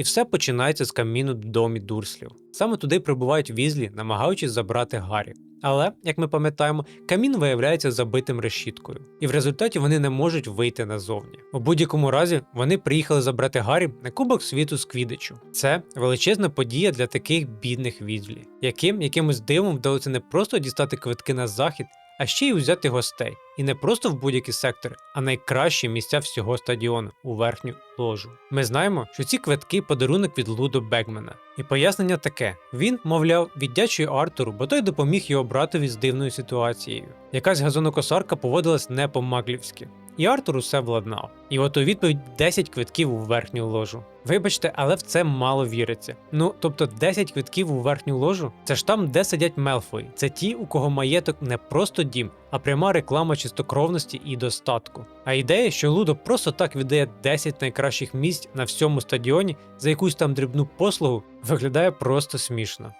І все починається з каміну в домі Дурслів. Саме туди прибувають візлі, намагаючись забрати Гаррі. Але, як ми пам'ятаємо, камін виявляється забитим решіткою, і в результаті вони не можуть вийти назовні. У будь-якому разі вони приїхали забрати Гаррі на Кубок світу з Квідичу. Це величезна подія для таких бідних візлі, яким якимось дивом вдалося не просто дістати квитки на захід, а ще й узяти гостей. І не просто в будь-які сектори, а найкращі місця всього стадіону у верхню ложу. Ми знаємо, що ці квитки подарунок від Лудо Бекмена. І пояснення таке: він, мовляв, віддячує Артуру, бо той допоміг його братові з дивною ситуацією. Якась газонокосарка поводилась не по-маклівськи. І Артур усе владнав. І от у відповідь 10 квитків у верхню ложу. Вибачте, але в це мало віриться. Ну, тобто 10 квитків у верхню ложу це ж там, де сидять Мелфої. Це ті, у кого маєток не просто дім, а пряма реклама чистокровності і достатку. А ідея, що Лудо просто так віддає 10 найкращих місць на всьому стадіоні за якусь там дрібну послугу, виглядає просто смішно.